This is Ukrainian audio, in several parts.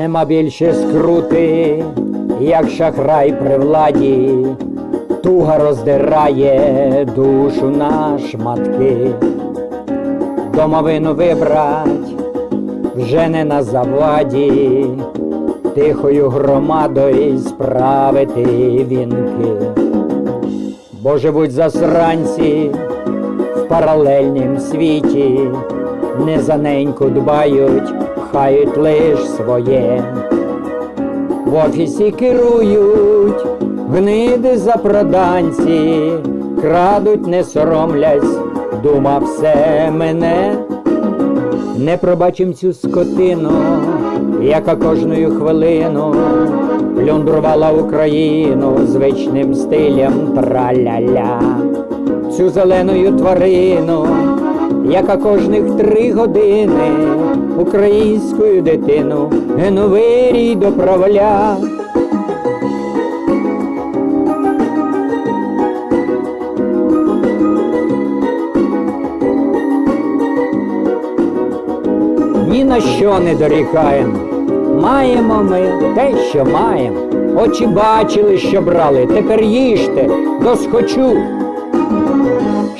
Нема більше скрути, як шахрай при владі, туга роздирає душу на шматки. Домовину вибрать вже не на заваді, тихою громадою справити вінки. Бо живуть засранці в паралельнім світі, не за неньку дбають, пхають лиш своє. В офісі керують, гниди запроданці, крадуть, не соромлясь, дума все мене. Не пробачим цю скотину, яка кожною хвилину плюндрувала Україну звичним стилем траля-ля. Цю зеленою тварину, яка кожних три години українською дитину новий доправля. ні на що не дорікаємо. Маємо ми те, що маємо. Очі бачили, що брали, тепер їжте, досхочу.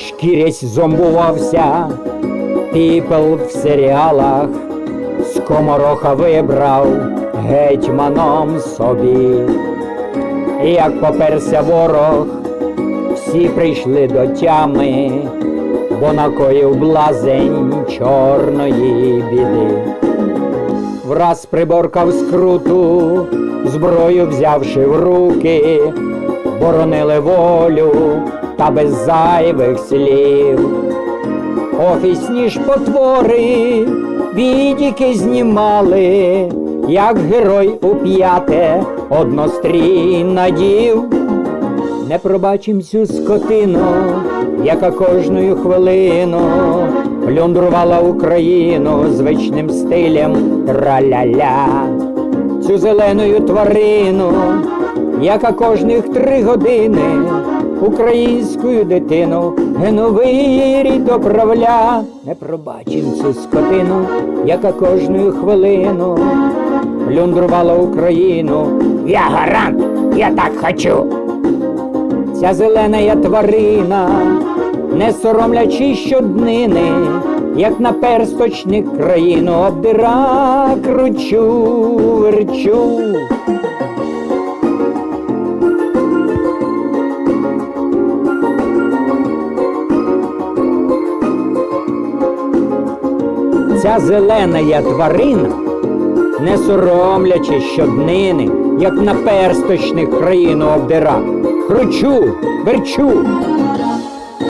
Шкірець зомбувався, піпел в серіалах, скомороха вибрав гетьманом собі. І як поперся ворог, всі прийшли до тями, бо накоїв блазень чорної біди. Враз приборкав скруту, зброю взявши в руки, боронили волю та без зайвих слів. Офісні ж потвори відіки знімали, як герой у п'яте однострій надів. Не пробачим цю скотину, яка кожною хвилину плюндрувала Україну звичним стилем траля-ля. Цю зеленою тварину, яка кожних три години українською дитину геновий рід доправля. Не пробачим цю скотину, яка кожною хвилину плюндрувала Україну. Я гарант, я так хочу. Ця зелена тварина, не соромлячи щоднини, як на персточник країну обдира, кручу, верчу. Ця зелена тварина, не соромлячи щоднини, як на персточних країну обдира. Кручу, верчу,